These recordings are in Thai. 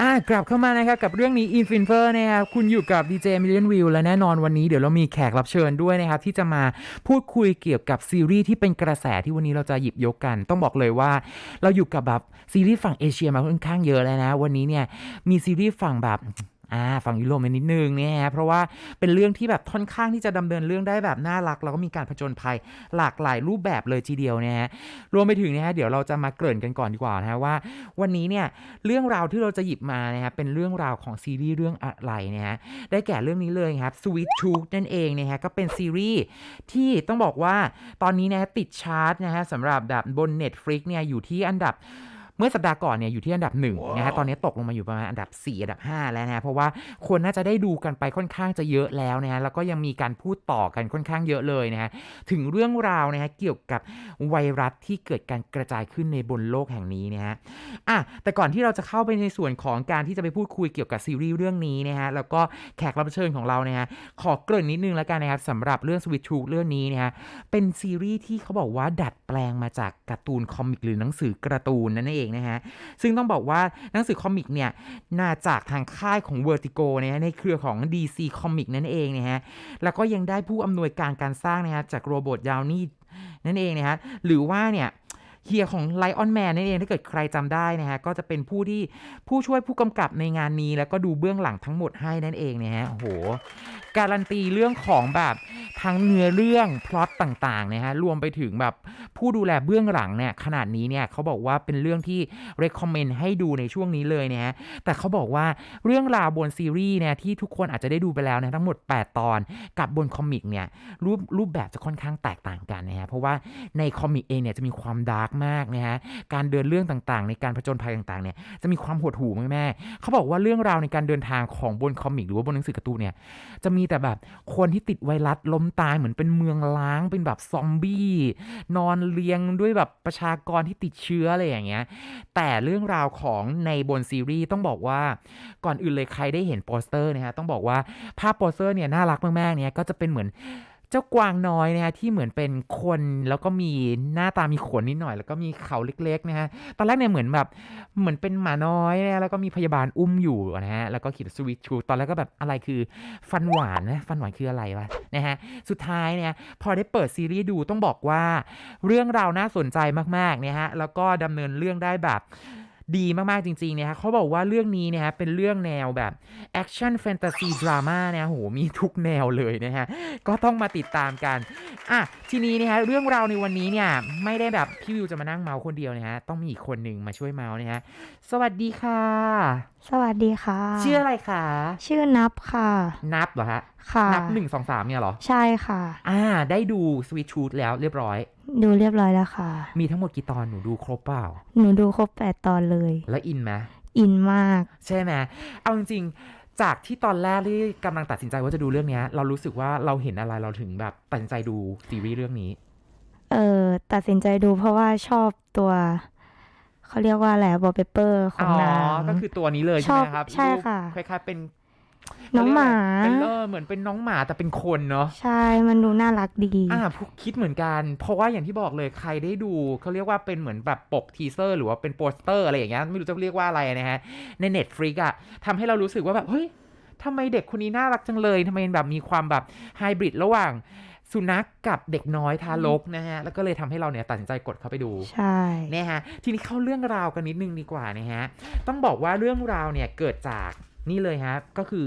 อ่ากลับเข้ามานะครับกับเรื่องนี้อินฟินเฟอร์นะครับคุณอยู่กับดีเจมิเลียนวิวและแน่นอนวันนี้เดี๋ยวเรามีแขกรับเชิญด้วยนะครับ ที่จะมาพูดคุยเกี่ยวกับซีรีส์ที่เป็นกระแสที่วันนี้เราจะหยิบยกกัน ต้องบอกเลยว่า เราอยู่กับแบบซีรีส์ฝั่งเอเชียมาค่อนข้างเยอะแล้วนะ วันนี้เนี่ยมีซีรีส์ฝั่งแบบ อ่าฝั่งยุโรปนิดนึงเนี่ยฮะเพราะว่าเป็นเรื่องที่แบบค่อนข้างที่จะดำเนินเรื่องได้แบบน่ารัก แล้วก็มีการผจญภัยหลากหลายรูปแบบเลยทีเดียวนะฮะรวมไปถึงนะฮะเดี๋ยวเราจะมาเกริ่นกันก่อนดีกว่านะฮะว่า วันนี้เนี่ยเรื่องราวที่เราจะหยิบมานะฮะเป็นเรื่องราวของซีรีส์เรื่องอะไรนะฮะได้แก่เรื่องนี้เลยครับ Sweet Tooth นั่นเองนะฮะก็เป็นซีรีส์ที่ต้องบอกว่าตอนนี้นะฮะติดชาร์ตนะฮะสำหรับแบบบน Netflix เนี่ยอยู่ที่อันดับ เมื่อสัปดาห์ก่อนเนี่ยอยู่ที่อันดับหนึ่งนะฮะตอนนี้ตกลงมาอยู่ประมาณอันดับ 4 อันดับ 5 แล้วนะฮะเพราะว่าคนน่าจะได้ดูกันไปค่อนข้างจะเยอะแล้วนะฮะแล้วก็ยังมีการพูดต่อกันค่อนข้างเยอะเลยนะฮะถึงเรื่องราวนะฮะเกี่ยวกับไวรัสที่เกิดการกระจายขึ้นในบนโลกแห่งนี้นะฮะอะแต่ก่อนที่เราจะเข้าไปในส่วนของการที่จะไปพูดคุยเกี่ยวกับซีรีส์เรื่องนี้นะฮะแล้วก็แขกรับเชิญของเรานะฮะขอเกริ่นนิดนึงแล้วกันนะครับสำหรับเรื่อง Sweet Tooth เรื่องนี้นะฮะเป็นซีรีส์ที่เขาบอกว่าดัดแปลงมาจากการ์ตูนคอมิกหรือหนังสือการ์ตูนนั่นเองนะฮะ ซึ่งต้องบอกว่าหนังสือคอมิกเนี่ยนาจากทางค่ายของ Vertigo นะฮะในเครือของ DC Comic นั่นเองนะฮะ แล้วก็ยังได้ผู้อำนวยการการสร้างนะฮะจากโรบอทยาวนี่นั่นเองนะฮะ หรือว่าเนี่ย เฮียของไลออนแมนนั่นเองถ้าเกิดใครจำได้นะฮะก็จะเป็นผู้ที่ผู้ช่วยผู้กำกับในงานนี้ แล้วก็ดูเบื้องหลังทั้งหมดให้นั่นเองนะฮะโอ้โห การันตีเรื่องของแบบทั้งเนื้อเรื่องพล็อตต่างๆนะฮะรวมไปถึงแบบผู้ดูแลเบื้องหลังเนี่ยขนาดนี้เนี่ยเขาบอกว่าเป็นเรื่องที่ recommend ให้ดูในช่วงนี้เลยนะฮะแต่เขาบอกว่าเรื่องราวบนซีรีส์เนี่ยที่ทุกคนอาจจะได้ดูไปแล้วนะทั้งหมด 8 ตอนกับบนคอมิกเนี่ยรูปรูปแบบจะค่อนข้างแตกต่างกันนะฮะเพราะว่าในคอมิกเองเนี่ยจะมีความดาร์กมากนะฮะการเดินเรื่องต่างๆ ในการผจญภัยต่างๆเนี่ยจะมีความหดหู่มากแม่ๆเขาบอกว่าเรื่องราวในการเดินทางของบนคอมิกหรือว่าบนหนังสือการ์ตูนเนี่ยจะมีแต่แบบคนที่ติดไวรัสล้มตายเหมือนเป็นเมืองล้างเป็นแบบซอมบี้นอนเรียงด้วยแบบประชากรที่ติดเชื้ออะไรอย่างเงี้ยแต่เรื่องราวของในบนซีรีส์ต้องบอกว่าก่อนอื่นเลยใครได้เห็นโปสเตอร์นะฮะต้องบอกว่าภาพโปสเตอร์เนี่ยน่ารักมากๆเนี่ยก็จะเป็นเหมือน เจ้ากวางน้อยนะฮะที่เหมือนเป็นคนแล้วก็มีหน้าตามีขนนิดหน่อย แล้วก็มีเขาเล็กๆนะฮะตอนแรกเนี่ยเหมือนแบบเหมือนเป็นหมาน้อยนะแล้วก็มีพยาบาลอุ้มอยู่นะฮะแล้วก็ขียนสวิตชูตอนแรกก็แบบอะไรคือฟันหวานนะฟันหวานคืออะไรวะนะฮะสุดท้ายเนี่ยพอได้เปิดซีรีส์ดูต้องบอกว่า เรื่องราวน่าสนใจมากๆเนี่ยฮะแล้วก็ดำเนินเรื่องได้แบบ ดีมากๆจริงๆเนี่ยฮะเขาบอกว่าเรื่องนี้เนี่ยฮะเป็นเรื่องแนวแบบแอคชั่นแฟนตาซีดราม่าเนี่ยโหมีทุกแนวเลยนะฮะก็ต้องมาติดตามกันอะทีนี้เนี่ยฮะเรื่องราวในวันนี้เนี่ยไม่ได้แบบพี่วิวจะมานั่งเมาส์คนเดียวนะฮะต้องมีอีกคนหนึ่งมาช่วยเมาส์นะฮะสวัสดีค่ะ สวัสดีค่ะ ชื่ออะไรคะ ชื่อนับค่ะ นับเหรอฮะค่ะนับหนึ่งสองสามเนี่ยเหรอ ใช่ค่ะ อ่า ได้ดูสวิตชูดแล้วเรียบร้อย ดูเรียบร้อยแล้วค่ะ มีทั้งหมดกี่ตอนหนูดูครบเปล่า หนูดูครบแปดตอนเลย แล้วอินไหมอินมาก ใช่ไหมเอาจริงๆจากที่ตอนแรกที่กำลังตัดสินใจว่าจะดูเรื่องเนี้ยเรารู้สึกว่าเราเห็นอะไรเราถึงแบบตัดสินใจดูซีรีส์เรื่องนี้ เออตัดสินใจดูเพราะว่าชอบตัวเขาเรียกว่าอะไรบอลเปเปอร์ขอ๋องอนางก็คือตัวนี้เลยชใช่อบไหมครับใช่ค่ะรูปคล้ายๆเป็น น้องหมาเป็นเออเหมือนเป็นน้องหมาแต่เป็นคนเนาะใช่มันดูน่ารักดีอ่าพวกคิดเหมือนกัน เพราะว่าอย่างที่บอกเลยใครได้ดูเขาเรียกว่าเป็นเหมือนแบบปกทีเซอร์หรือว่าเป็นโปสเตอร์อะไรอย่างเงี้ยไม่รู้จะเรียกว่าอะไรนะฮะใน Netflix อะทำให้เรารู้สึกว่าแบบเฮ้ยทำไมเด็กคนนี้น่ารักจังเลยทำไมแบบมีความแบบไฮบริดระหว่างสุนัขกกับเด็กน้อยทารกนะฮะ แล้วก็เลยทำให้เราเนี่ยตัดสินใจกดเข้าไปดู ใช่เนี่ยฮะ ทีนี้เข้าเรื่องราวกันนิดนึงดีกว่านะฮะ ต้องบอกว่าเรื่องราวเนี่ยเกิดจาก นี่เลยฮะ ก็คือ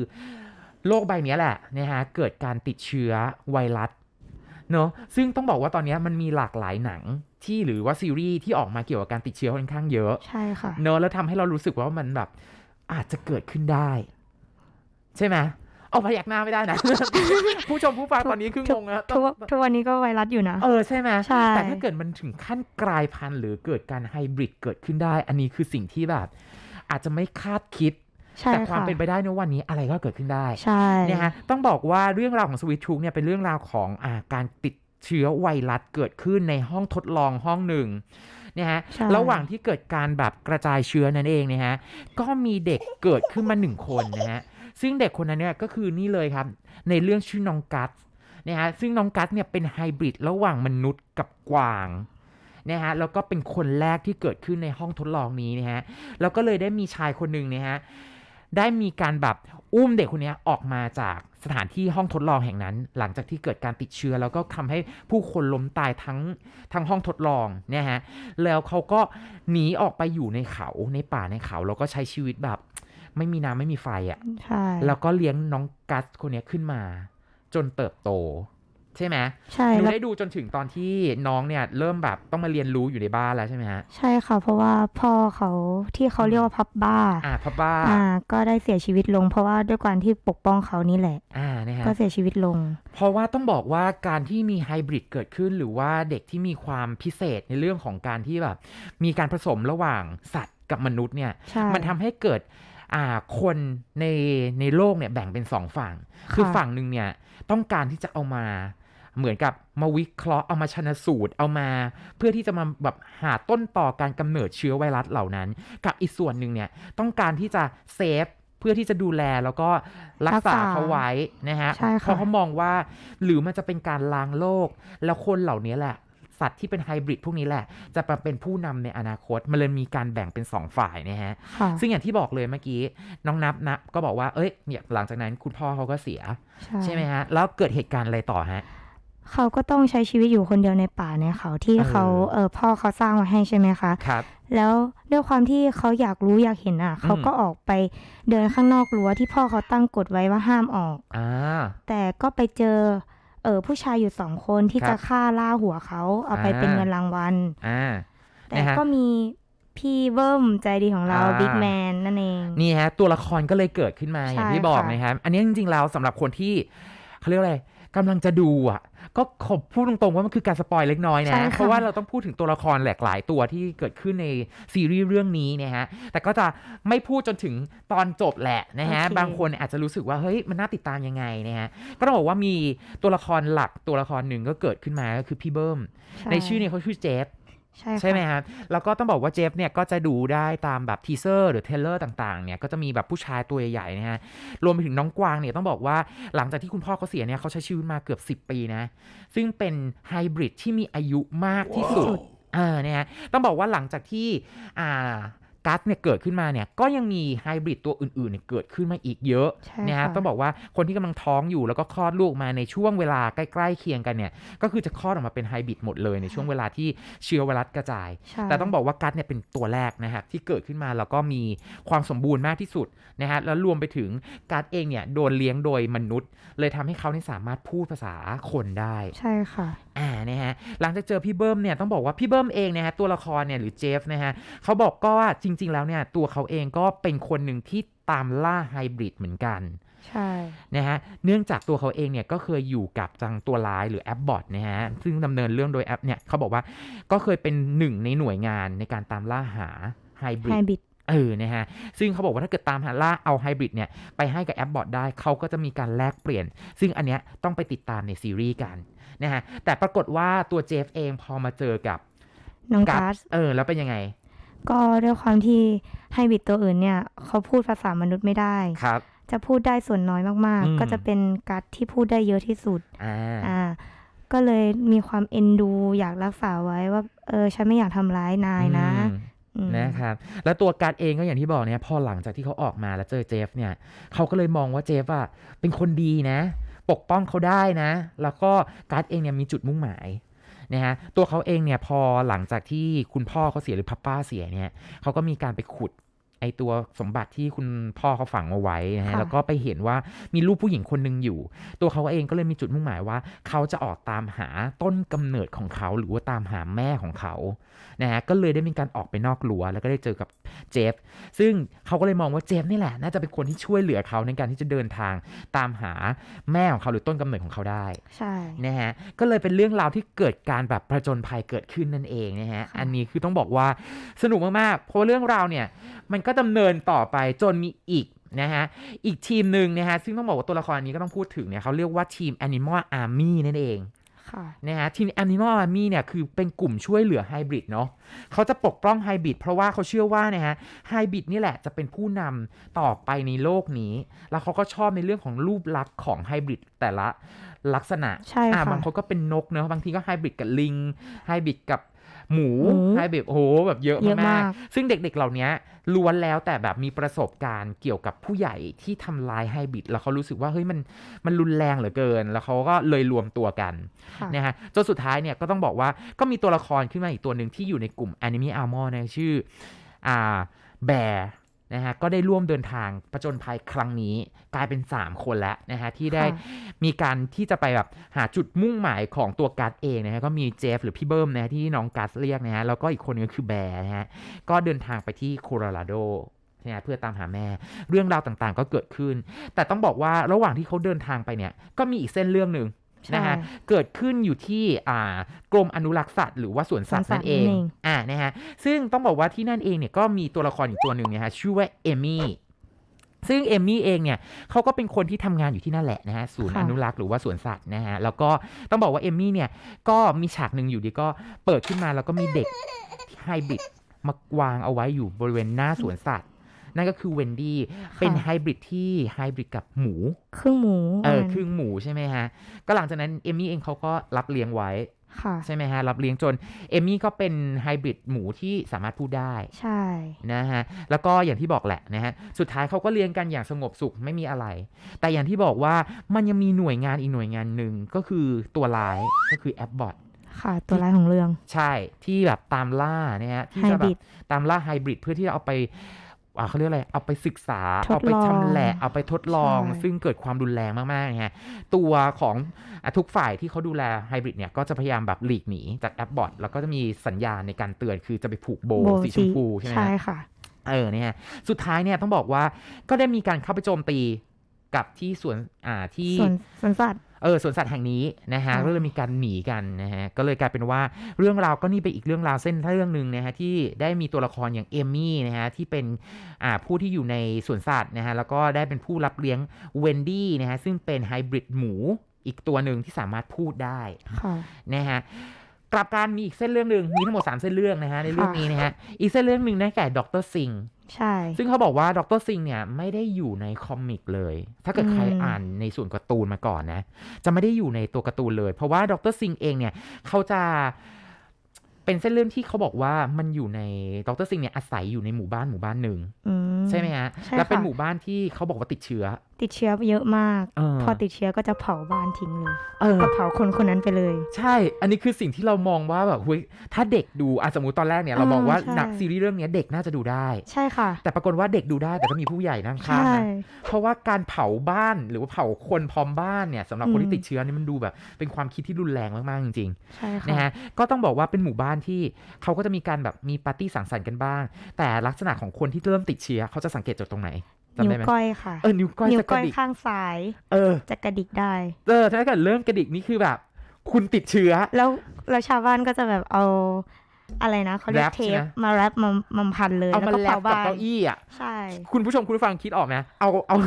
โลกใบเนี้ยแหละนะฮะเกิดการติดเชื้อไวรัสเนอะซึ่งต้องบอกว่าตอนเนี้ยมันมีหลากหลายหนังที่หรือว่าซีรีส์ที่ออกมาเกี่ยวกับการติดเชื้อค่อนข้างเยอะใช่ค่ะเนอะแล้วทำให้เรารู้สึกว่ามันแบบอาจจะเกิดขึ้นได้ ใช่ไหมเอาพยักหน้าไม่ได้นะ ผู้ชมผู้ฟังตอนนี้คืองงนะทุกทุกวันนี้ก็ไวรัสอยู่นะ เออใช่ไหมใช่แต่ถ้าเกิดมันถึงขั้นกลายพันธุ์หรือเกิดการไฮบริดเกิดขึ้นได้ อันนี้คือสิ่งที่แบบ อาจจะไม่คาดคิดใช่ แต่ความค่ะเป็นไปได้ในวันนี้อะไรก็เกิดขึ้นได้ใช่เนี่ยฮะต้องบอกว่าเรื่องราวของสวิตชูเนี่ยเป็นเรื่องราวของอ่าการติดเชื้อไวรัสเกิดขึ้นในห้องทดลองห้องหนึ่งเนี่ยฮะใช่ระหว่างที่เกิดการแบบกระจายเชื้อนั่นเองเนี่ยฮะก็มีเด็กเกิดขึ้นมาหนึ่งคนนะฮะซึ่งเด็กคนนั้นเนี่ยก็คือนี่เลยครับ ในเรื่องชื่อน้องกัสเนี่ยฮะซึ่งน้องกัสเนี่ยเป็นไฮบริดระหว่างมนุษย์กับกวางนะฮะแล้วก็เป็นคนแรกที่เกิดขึ้นในห้องทดลองนี้นะฮะแล้วก็เลยได้มีชายคนหนึ่งนะฮะ ได้มีการแบบอุ้มเด็กคนเนี้ยออกมาจากสถานที่ห้องทดลองแห่งนั้น หลังจากที่เกิดการติดเชื้อ แล้วก็ทำให้ผู้คนล้มตายทั้งทั้งห้องทดลองนะฮะแล้วเขาก็หนีออกไปอยู่ในเขาในป่าในเขา แล้วก็ใช้ชีวิตแบบ ไม่มีน้ำไม่มีไฟอะ่ะใช่แล้วก็เลี้ยงน้องกัสคนเนี้ยขึ้นมา จนเติบโต ใช่ไหมใช่หนูแล้วได้ดูจนถึงตอนที่น้องเนี่ย เริ่มแบบต้องมาเรียนรู้อยู่ในบ้านแล้วใช่ไหมฮะใช่ค่ะ เพราะว่าพ่อเขาที่เขาเรียกว่าพับบ้า อ่าพ่อบ้าอ่า ก็ได้เสียชีวิตลง เพราะว่าด้วยการที่ปกป้องเขานี่แหละ อ่านะฮะก็เสียชีวิตลง เพราะว่าต้องบอกว่าการที่มีไฮบริดเกิดขึ้น หรือว่าเด็กที่มีความพิเศษในเรื่องของการที่แบบมีการผสมระหว่างสัตว์กับมนุษย์เนี่ยใช่มันทำให้เกิดอ่าคนในในโลกเนี่ยแบ่งเป็นสองฝั่ง คือค่ะฝั่งหนึ่งเนี่ยต้องการที่จะเอามา เหมือนกับมาวิเคราะห์เอามาชนสูตรเอามา เพื่อที่จะมาแบบหาต้นต่อการกำเนิดเชื้อไวรัสเหล่านั้น กับอีกส่วนหนึ่งเนี่ยต้องการที่จะเซฟเพื่อที่จะดูแลแล้วก็รักษารักษาเขาไว้นะฮะใช่ค่ะเพราะเขามองว่าหรือมันจะเป็นการล้างโลก แล้วคนเหล่านี้แหละ สัตว์ที่เป็นไฮบริดพวกนี้แหละ จะมาเป็นผู้นำในอนาคต มันเลยมีการแบ่งเป็นสองฝ่ายนะฮะค่ะซึ่งอย่างที่บอกเลยเมื่อกี้ น้องนับนับก็บอกว่าเอ้ยเนี่ยหลังจากนั้นคุณพ่อเขาก็เสีย ใช่ไหมฮะ แล้วเกิดเหตุการณ์อะไรต่อฮะ เขาก็ต้องใช้ชีวิตอยู่คนเดียวในป่าในเขาที่เออเขาเออพ่อเขาสร้างไว้ให้ใช่ไหมคะครับ แล้วด้วยความที่เขาอยากรู้อยากเห็นอะ เขาก็ออกไปเดินข้างนอกรั้วที่พ่อเขาตั้งกฎไว้ว่าห้ามออกอ่าแต่ก็ไปเจอเออผู้ชายอยู่สองคนที่ครับจะฆ่าล่าหัวเขาเอาไปอ่าเป็นเงินรางวัลอ่าแต่นะฮะก็มีพี่เบิ้มใจดีของเราอ่าบิ๊กแมนนั่นเองนี่ฮะตัวละครก็เลยเกิดขึ้นมาใช่อย่างที่บอกค่ะนะครับ อันนี้จริงๆแล้วสำหรับคนที่เขาเรียกว่าอะไรกำลังจะดูอะ ก็ขอพูดตรงๆว่ามันคือการสปอยเล็กน้อยใช่นะค่ะเพราะว่าเราต้องพูดถึงตัวละครหลากหลายตัวที่เกิดขึ้นในซีรีส์เรื่องนี้นะฮะ แต่ก็จะไม่พูดจนถึงตอนจบแหละนะฮะโอเคบางคนอาจจะรู้สึกว่าเฮ้ยมันน่าติดตามยังไงนะฮะ ก็ต้องบอกว่ามีตัวละครหลักตัวละครหนึ่งก็เกิดขึ้นมาก็คือพี่เบิ้ม ในชื่อเนี่ยเขาชื่อเจฟ ใช่ค่ะใช่ไหมครับแล้วก็ต้องบอกว่าเจฟเนี่ยก็จะดูได้ตามแบบทีเซอร์หรือเทเลอร์ต่างๆ เนี่ยก็จะมีแบบผู้ชายตัวใหญ่ๆนะฮะ รวมไปถึงน้องกวางเนี่ยต้องบอกว่าหลังจากที่คุณพ่อเขาเสียเนี่ยเขาใช้ชีวิตมาเกือบ 10 ปีนะ ซึ่งเป็นไฮบริดที่มีอายุมากที่สุดเออเนี่ยฮะต้องบอกว่าหลังจากที่อ่า กัสเนี่ยเกิดขึ้นมาเนี่ยก็ยังมีไฮบริดตัวอื่นๆเนี่ยเกิดขึ้นมาอีกเยอะใช่นะฮะค่ะต้องบอกว่าคนที่กำลังท้องอยู่แล้วก็คลอดลูกมาในช่วงเวลาใกล้ๆเคียงกันเนี่ยก็คือจะคลอดออกมาเป็นไฮบริดหมดเลยในช่วงเวลาที่เชื้อไวรัสกระจายใช่แต่ต้องบอกว่ากัสเนี่ยเป็นตัวแรกนะครับที่เกิดขึ้นมาแล้วก็มีความสมบูรณ์มากที่สุดนะฮะแล้วรวมไปถึงกัสเองเนี่ยโดนเลี้ยงโดยมนุษย์ เลยทำให้เขาเนี่ยสามารถพูดภาษาคนได้ใช่ค่ะอ่านะฮะหลังจากเจอพี่เบิ้มเนี่ยต้องบอกว่าพี่เบิ้มเองนะฮะตัวละครเนี่ยหรือเจฟนะฮะเขาบอกก็ว่าจริง ๆ แล้วเนี่ยตัวเขาเองก็เป็นคนหนึ่งที่ตามล่าไฮบริดเหมือนกัน ใช่นะฮะเนื่องจากตัวเขาเองเนี่ยก็เคยอยู่กับจังตัวร้ายหรือแอปบอทนะฮะซึ่งดำเนินเรื่องโดยแอปเนี่ยเขาบอกว่าก็เคยเป็นหนึ่งในหน่วยงานในการตามล่าหาไฮบริไฮดบิดเออนะฮะ ซึ่งเขาบอกว่าถ้าเกิดตามหาล่าเอาไฮบริดเนี่ย ไปให้กับแอปบอทได้ เขาก็จะมีการแลกเปลี่ยน ซึ่งอันเนี้ยต้องไปติดตามในซีรีส์กันนะฮะ แต่ปรากฏว่าตัวเจฟเองพอมาเจอกับน้องกักัสสเออ แล้วเป็นยังไง ก็ด้วยความที่ไฮบิดตัวอื่นเนี่ยเขาพูดภาษามนุษย์ไม่ได้ ครับ จะพูดได้ส่วนน้อยมากอืม ๆ ก็จะเป็นกัสที่พูดได้เยอะที่สุด อ่า อ่า ก็เลยมีความเอ็นดู อยากรักษาไว้ว่า เออ ฉันไม่อยากทำร้ายนายนะอืมอืม นะครับ แล้วตัวการดเองก็อย่างที่บอกเนี่ยพอหลังจากที่เขาออกมาแล้วเจอเจฟเนี่ยเขาก็เลยมองว่าเจฟอะเป็นคนดีนะ ปกป้องเขาได้นะ แล้วก็การดเองเนี่ยมีจุดมุ่งหมาย นะฮะตัวเขาเองเนี่ยพอหลังจากที่คุณพ่อเขาเสียหรือพ่อป้าเสียเนี่ยเขาก็มีการไปขุด ไอตัวสมบัติที่คุณพ่อเขาฝังเอาไว้นะฮะค่ะแล้วก็ไปเห็นว่ามีรูปผู้หญิงคนหนึ่งอยู่ ตัวเขาเองก็เลยมีจุดมุ่งหมายว่า เขาจะออกตามหาต้นกำเนิดของเขาหรือว่าตามหาแม่ของเขานะฮะก็เลยได้มีการออกไปนอกรั้วแล้วก็ได้เจอกับเจฟซึ่งเขาก็เลยมองว่าเจฟนี่แหละ น่าจะเป็นคนที่ช่วยเหลือเขาในการที่จะเดินทางตามหาแม่ของเขาหรือต้นกำเนิดของเขาได้ใช่นะฮะก็เลยเป็นเรื่องราวที่เกิดการแบบประจนภัยเกิดขึ้นนั่นเองนะฮะค่ะอันนี้คือต้องบอกว่าสนุกมากๆเพราะว่าเรื่องราวเนี่ยมันก็ดำเนินต่อไปจนมีอีกนะฮะ อีกทีมหนึ่งนะฮะ ซึ่งต้องบอกว่าตัวละครนี้ก็ต้องพูดถึงเนี่ยเขาเรียกว่าทีม Animal Army นั่นเองค่ะนะฮะทีม Animal Army เนี่ยคือเป็นกลุ่มช่วยเหลือไฮบริดเนาะเขาจะปกป้องไฮบริดเพราะว่าเขาเชื่อว่านะฮะไฮบริดนี่แหละจะเป็นผู้นำต่อไปในโลกนี้ แล้วเขาก็ชอบในเรื่องของรูปลักษณ์ของไฮบริดแต่ละลักษณะใช่อ่าค่ะบางคนก็เป็นนกเนอะบางทีก็ไฮบริดกับลิงไฮบริดกับ หมูหมูไฮบริดโอ้โหแบบเยอะเยอะมามากกๆซึ่งเด็กๆเหล่านี้ล้วนแล้วแต่แบบมีประสบการณ์เกี่ยวกับผู้ใหญ่ที่ทำลายไฮบริดแล้วเขารู้สึกว่าเฮ้ยมันมันรุนแรงเหลือเกิน แล้วเขาก็เลยรวมตัวกันค่ะนะฮะจนสุดท้ายเนี่ยก็ต้องบอกว่าก็มีตัวละครขึ้นมาอีกตัวหนึ่งที่อยู่ในกลุ่ม Anime Armor นะชื่ออ่าแบร์ นะฮะก็ได้ร่วมเดินทางประจนภัยครั้งนี้กลายเป็น 3 คนแล้วนะฮะที่ได้ค่ะมีการที่จะไปแบบหาจุดมุ่งหมายของตัวการ์ดเองนะฮะก็มีเจฟหรือพี่เบิ้มนะฮะที่น้องการ์ดเรียกนะฮะแล้วก็อีกคนนึงก็คือแบร์นะฮะก็เดินทางไปที่โคโลราโดนะฮะเพื่อตามหาแม่ เรื่องราวต่างๆ ก็เกิดขึ้น แต่ต้องบอกว่าระหว่างที่เขาเดินทางไปเนี่ยก็มีอีกเส้นเรื่องหนึ่งใช่ นะฮะเกิดขึ้นอยู่ที่อ่ากรมอนุรักษ์สัตว์หรือว่าสวนสัตว์สวนสันั่ตว์นเองนั่นเองอ่านะฮะซึ่งต้องบอกว่าที่นั่นเองเนี่ยก็มีตัวละครอีกตัวหนึ่งนะฮะชื่อว่าเอมี่ซึ่งเอมี่เองเนี่ยเขาก็เป็นคนที่ทำงานอยู่ที่นั่นแหละนะฮะศูนย์ค่ะอนุรักษ์หรือว่าสวนสัตว์นะฮะแล้วก็ต้องบอกว่าเอมี่เนี่ยก็มีฉากหนึ่งอยู่ดีก็เปิดขึ้นมาแล้วก็มีเด็กไฮบริดมาวางเอาไว้อยู่บริเวณหน้าสวนสัตว์ นั่นก็คือเวนดี้เป็นไฮบริดที่ไฮบริดกับหมูครึ่งหมูเออมันครึ่งหมูใช่ไหมฮะ ก็หลังจากนั้นเอมมี่เองเขาก็รับเลี้ยงไว้ค่ะใช่ไหมฮะ รับเลี้ยงจนเอมมี่ก็เป็นไฮบริดหมูที่สามารถพูดได้ ใช่นะฮะ แล้วก็อย่างที่บอกแหละนะฮะ สุดท้ายเขาก็เลี้ยงกันอย่างสงบสุขไม่มีอะไร แต่อย่างที่บอกว่ามันยังมีหน่วยงานอีกหน่วยงานหนึ่งก็คือตัวร้ายก็คือแอปบอทค่ะ ตัวร้ายของเรื่อง ใช่ที่แบบตามล่านะฮะที่จะแบ Hybrid บตามล่าไฮบริดเพื่อที่จะเอาไปอ่า เขาเรียกอะไรเอาไปศึกษาทดลองเอาไปชำแหละเอาไปทดลองใช่ซึ่งเกิดความรุนแรงมากๆนะฮะตัวของอะทุกฝ่ายที่เขาดูแลไฮบริดเนี่ยก็จะพยายามแบบหลีกหนีจากแอปบอทแล้วก็จะมีสัญญาณในการเตือนคือจะไปผูกโบสีชมพูใช่ไหมใช่ฮะค่ะเออเนี่ยสุดท้ายเนี่ยต้องบอกว่าก็ได้มีการเข้าไปโจมตี กับที่สวนอ่าที่ส่วนสวนสัตว์เออสวนสัตว์แห่งนี้นะฮะค่ะก็เลยมีการหนีกันนะฮะก็เลยกลายเป็นว่าเรื่องราวก็นี่เป็นอีกเรื่องราวเส้นเรื่องหนึ่งนะฮะที่ได้มีตัวละครอย่างเอมมี่นะฮะที่เป็นอ่าผู้ที่อยู่ในสวนสัตว์นะฮะแล้วก็ได้เป็นผู้รับเลี้ยงเวนดี้นะฮะซึ่งเป็นไฮบริดหมูอีกตัวหนึ่งที่สามารถพูดได้ค่ะนะฮะกลับการมีอีกเส้นเรื่องหนึ่งมีทั้งหมด3เส้นเรื่องนะฮะในเรื่องค่ะนี้นะฮะอีกเส้นเรื่องหนึ่งได้แก่ดรซิง ใช่ ซึ่งเขาบอกว่าดรซิงเนี่ยไม่ได้อยู่ในคอมิกเลย ถ้าเกิดใครอ่านในส่วนการ์ตูนมาก่อนนะ จะไม่ได้อยู่ในตัวการ์ตูนเลย เพราะว่าดรซิงเองเนี่ยเขาจะ เป็นเส้นเรื่องที่เขาบอกว่ามันอยู่ในดรซิงเนี่ยอาศัยอยู่ในหมู่บ้านหมู่บ้านหนึ่งอืมใช่ไหมฮะใช่แล้วเป็นค่ะหมู่บ้านที่เขาบอกว่าติดเชื้อ ติดเชื้อเยอะมากเออพอติดเชื้อก็จะเผาบ้านทิ้งเลยเออก็เผาคนคนนั้นไปเลย ใช่ อันนี้คือสิ่งที่เรามองว่าแบบเฮ้ยถ้าเด็กดูอะสมมติตอนแรกเนี่ยเราอ่ามองว่าใช่หนักซีรีส์เรื่องเนี้ยเด็กน่าจะดูได้ ใช่ค่ะ แต่ปรากฏว่าเด็กดูได้แต่ก็มีผู้ใหญ่นั่งข้างใช่นะเพราะว่าการเผาบ้านหรือว่าเผาคนพร้อมบ้านเนี่ยสำหรับคนอืมที่ติดเชื้อนี่มันดูแบบ เป็นความคิดที่รุนแรงมากๆจริงใช่ๆค่ะนะฮะก็ต้องบอกว่าเป็นหมู่บ้านที่เขาก็จะมีการแบบมีปาร์ตี้สังสรรค์กันบ้าง แต่ลักษณะของคนที่เริ่มติดเชื้อเขาจะสังเกตจากตรงไหนจำนิ้วได้ไหมก้อยค่ะเออนิ้วก้อยนิ้วจะกก้ระอยดิกข้างซ้ายเออจะกระดิกได้ เออถ้าเกิดเริ่มกระดิกนี่คือแบบ คุณติดเชื้อ แล้วแล้วชาวบ้านก็จะแบบเอาอะไรนะเขาเรียแรกปเทใช่ปไหมมาแรปมามาพันเลยเอาแล้วมาก็แลเผาบกับบ้านเก้าอี้อะใช่ คุณผู้ชมคุณผู้ฟังคิดออกไหมเอาเอา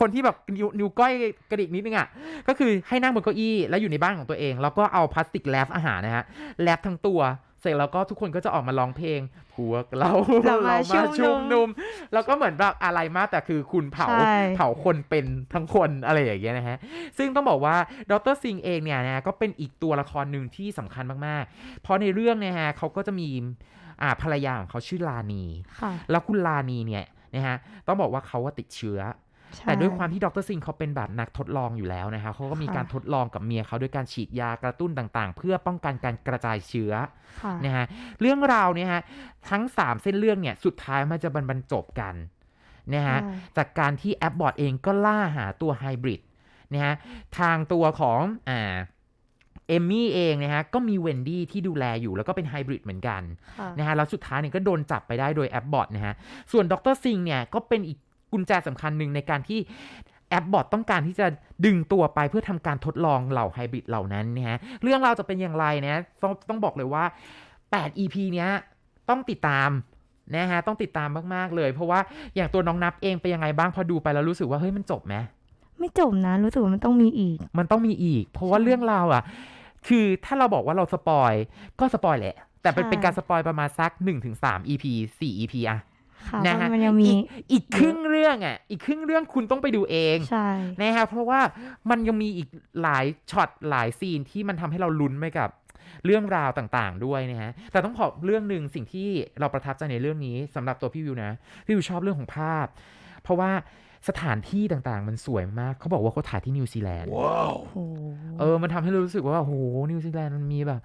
คนที่แบบนิ้วนิ้วก้อยกระดิกนิดนึงอะก็คือให้นั่งบนเก้าอี้แล้วอยู่ในบ้านของตัวเอง แล้วก็เอาพลาสติกแรปอาหารนะฮะแรปทั้งตัว เสร็จแล้วก็ทุกคนก็จะออกมาร้องเพลงพวกเราเรามาชุมชุมนุนุมมแล้วก็เหมือนแบบอะไรมากแต่คือคุณเผาใช่เผาคนเป็นทั้งคนอะไรอย่างเงี้ยนะฮะ ซึ่งต้องบอกว่าดรซิงเองเนี่ยนะก็เป็นอีกตัวละครหนึ่งที่สำคัญมากๆ เพราะในเรื่องเนี่ยฮะเขาก็จะมีอ่าภรรยาของเขาชื่อลานีค่ะแล้วคุณลานีเนี่ยนะฮะต้องบอกว่าเขาว่าติดเชื้อใช่ แต่ด้วยความที่ดรซิงเขาเป็นแบบนักทดลองอยู่แล้วนะคะเขาก็มีค่ะการทดลองกับเมียเขาด้วยการฉีดยากระตุ้นต่างๆ เพื่อป้องกันการกระจายเชื้อค่ะนะฮะเรื่องราวเนี่ยฮะทั้ง 3 เส้นเรื่องเนี่ยสุดท้ายมันจะบรรบรรจบกันนะฮะใช่จากการที่แอปบอร์ดเองก็ล่าหาตัวไฮบริดนะฮะทางตัวของอ่าเอมมี่เองนะฮะก็มีเวนดี้ที่ดูแลอยู่แล้วก็เป็นไฮบริดเหมือนกันค่ะนะฮะแล้วสุดท้ายเนี่ยก็โดนจับไปได้โดยแอปบอทนะฮะส่วนดรซิงเนี่ยก็เป็นอีก กุญแจสำคัญหนึ่งในการที่แอปบอทต้องการที่จะดึงตัวไปเพื่อทำการทดลองเหล่าไฮบริดเหล่านั้นนะฮะเรื่องราวจะเป็นอย่างไรนะต้องต้องบอกเลยว่า 8 EP เนี้ยต้องติดตามนะฮะต้องติดตามมาก ๆ เลย เพราะว่าอย่างตัวน้องนับเองเป็นยังไงบ้างพอดูไปแล้วรู้สึกว่าเฮ้ยมันจบไหมไม่จบนะ รู้สึกว่ามันต้องมีอีก มันต้องมีอีก เพราะว่าเรื่องราวอะ คือถ้าเราบอกว่าเราสปอยก็สปอยแหละ แต่เป็นใช่เป็นการสปอยประมาณสัก 1-3 EP 4 EP อะ ค่ะนะเพฮะราะมันยังมีอีกอีกครึ่งเรื่องอะ อีกครึ่งเรื่องคุณต้องไปดูเองใช่นะฮะเพราะว่ามันยังมีอีกหลายช็อตหลายซีนที่มันทำให้เราลุ้นไปกับเรื่องราวต่างๆ ด้วยนะฮะ แต่ต้องบอกเรื่องหนึ่งสิ่งที่เราประทับใจในเรื่องนี้สำหรับตัวพี่วิวนะ พี่วิวชอบเรื่องของภาพ เพราะว่าสถานที่ต่างๆ มันสวยมาก เขาบอกว่าเขาถ่ายที่นิวซีแลนด์โอ้โหเออ มันทำให้เรารู้สึกว่า โอ้โห นิวซีแลนด์มันมีแบบ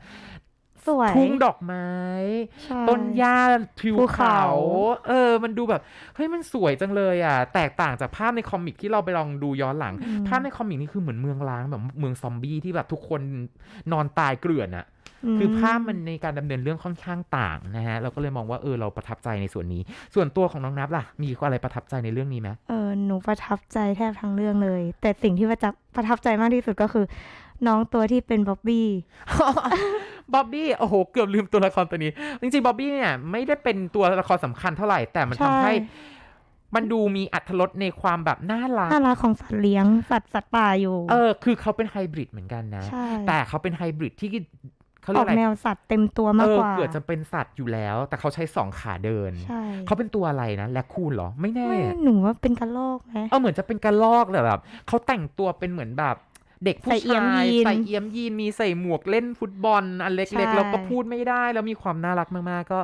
สวยทุ่งดอกไม้ใช่ต้นหญ้าทิวภูเขาเขาเออ มันดูแบบ เฮ้ยมันสวยจังเลยอะ แตกต่างจากภาพในคอมิกที่เราไปลองดูย้อนหลังอืมภาพในคอมิกนี่คือเหมือนเมืองล้างแบบเมืองซอมบี้ที่แบบทุกคนนอนตายเกลื่อนอะมคือภาพมันในการดำเนินเรื่องค่อนข้างต่างนะฮะเราก็เลยมองว่าเออเราประทับใจในส่วนนี้ ส่วนตัวของน้องนับล่ะ มีอะไรประทับใจในเรื่องนี้ไหมเออหนูประทับใจแทบทั้งเรื่องเลย แต่สิ่งที่ประทับประทับใจมากที่สุดก็คือ น้องตัวที่เป็นบ๊อบบี้ บ๊อบบี้โอ้โหเกือบลืมตัวละครตัวนี้ จริงๆบ๊อบบี้เนี่ย ไม่ได้เป็นตัวละครสำคัญเท่าไหร่แต่มันทำใช่ให้มันดูมีอัตรสในความแบบน่ารักน่ารักของสัตว์เลี้ยงสัตว์สัตว์ป่าอยู่ เออ คือเขาเป็นไฮบริดเหมือนกันนะใช่แต่เขาเป็นไฮบริดที่เขาอเรียอกกอะไรแนวสัตว์เต็มตัวเอมากอกว่าเกือบจะเป็นสัตว์อยู่แล้ว แต่เขาใช้สองขาเดินใช่เขาเป็นตัวอะไรนะ แลคคูนเหรอ ไม่แน่ ไม่หนูว่าเป็นกระรอกไหมเออเหมือนจะเป็นกระลอกเลยแบบเขาแต่งตัวเป็นเหมือนแบบ เด็กผู้ใส่เอี่ยชามยยีนใส่เอี่ยมยีนมีใส่หมวกเล่นฟุตบอลอันเล็กใช่ๆแล้วก็พูดไม่ได้แล้วมีความน่ารักมากๆก็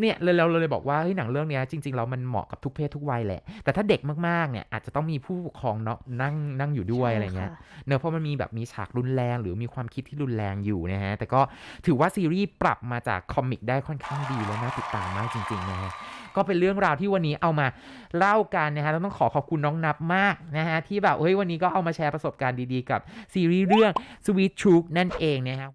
เนี่ยเลยเราเลยบอกว่าเฮ้ยหนังเรื่องเนี้ยจริงๆแล้วมันเหมาะกับทุกเพศทุกวัยแหละ แต่ถ้าเด็กมากๆเนี่ยอาจจะต้องมีผู้ปกครองเนาะนั่งนั่งอยู่ด้วยอะไรเงี้ยใช่ค่เนอะเพราะมันมีแบบมีฉากรุนแรง หรือมีความคิดที่รุนแรงอยู่นะฮะแต่ก็ถือว่าซีรีส์ปรับมาจากคอมิกได้ค่อนข้างดีและน่าติดตามมากจริงๆนะฮะก็เป็นเรื่องราวที่วันนี้เอามาเล่ากันนะฮะแล้วต้องขอขอบคุณน้องนับมากนะฮะที่แบบเฮ้ยวันนี้ก็เอามาแชร์ประสบการณ์ดีๆ กับซีรีส์เรื่อง Sweet Truth นั่นเองนะฮะ